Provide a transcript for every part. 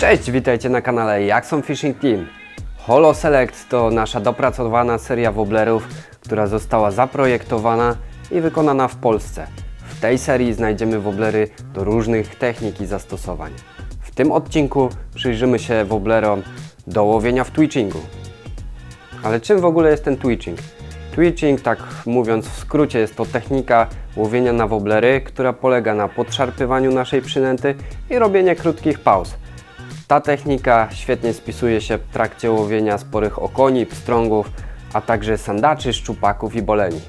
Cześć, witajcie na kanale Jackson Fishing Team. Holo Select to nasza dopracowana seria woblerów, która została zaprojektowana i wykonana w Polsce. W tej serii znajdziemy woblery do różnych technik i zastosowań. W tym odcinku przyjrzymy się woblerom do łowienia w twitchingu. Ale czym w ogóle jest ten twitching? Twitching, tak mówiąc w skrócie, jest to technika łowienia na woblery, która polega na podszarpywaniu naszej przynęty i robienie krótkich pauz. Ta technika świetnie spisuje się w trakcie łowienia sporych okoni, pstrągów, a także sandaczy, szczupaków i boleni.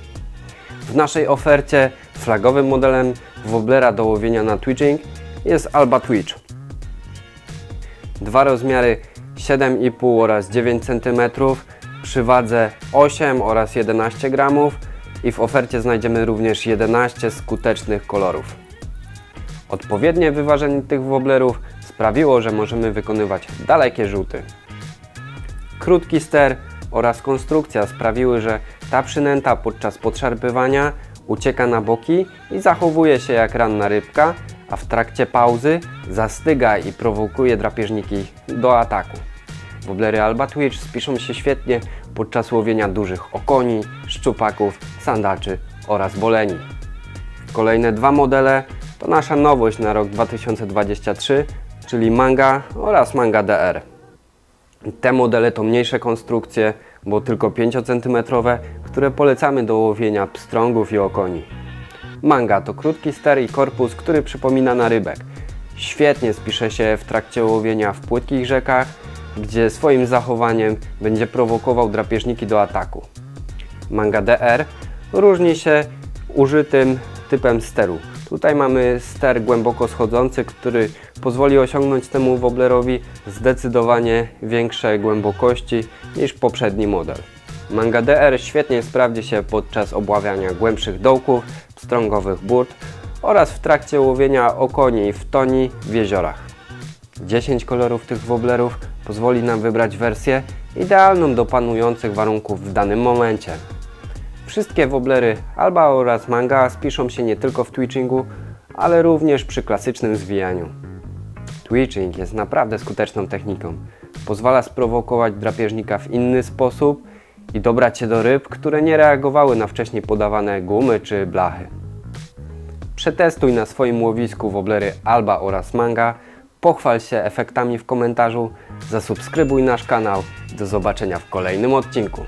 W naszej ofercie flagowym modelem woblera do łowienia na twitching jest Alba Twitch. Dwa rozmiary 7,5 oraz 9 cm przy wadze 8 oraz 11 gramów i w ofercie znajdziemy również 11 skutecznych kolorów. Odpowiednie wyważenie tych woblerów sprawiło, że możemy wykonywać dalekie rzuty. Krótki ster oraz konstrukcja sprawiły, że ta przynęta podczas podszarpywania ucieka na boki i zachowuje się jak ranna rybka, a w trakcie pauzy zastyga i prowokuje drapieżniki do ataku. Woblery Alba Twitch spiszą się świetnie podczas łowienia dużych okoni, szczupaków, sandaczy oraz boleni. Kolejne dwa modele to nasza nowość na rok 2023, czyli Manga oraz Manga DR. Te modele to mniejsze konstrukcje, bo tylko 5 cm, które polecamy do łowienia pstrągów i okoni. Manga to krótki ster i korpus, który przypomina na rybek. Świetnie spisze się w trakcie łowienia w płytkich rzekach, gdzie swoim zachowaniem będzie prowokował drapieżniki do ataku. Manga DR różni się użytym typem steru. Tutaj mamy ster głęboko schodzący, który pozwoli osiągnąć temu woblerowi zdecydowanie większe głębokości niż poprzedni model. Manga DR świetnie sprawdzi się podczas obławiania głębszych dołków, pstrągowych burt oraz w trakcie łowienia okoni w toni w jeziorach. 10 kolorów tych woblerów pozwoli nam wybrać wersję idealną do panujących warunków w danym momencie. Wszystkie woblery Alba oraz Manga spiszą się nie tylko w twitchingu, ale również przy klasycznym zwijaniu. Twitching jest naprawdę skuteczną techniką. Pozwala sprowokować drapieżnika w inny sposób i dobrać się do ryb, które nie reagowały na wcześniej podawane gumy czy blachy. Przetestuj na swoim łowisku woblery Alba oraz Manga, pochwal się efektami w komentarzu, zasubskrybuj nasz kanał. Do zobaczenia w kolejnym odcinku.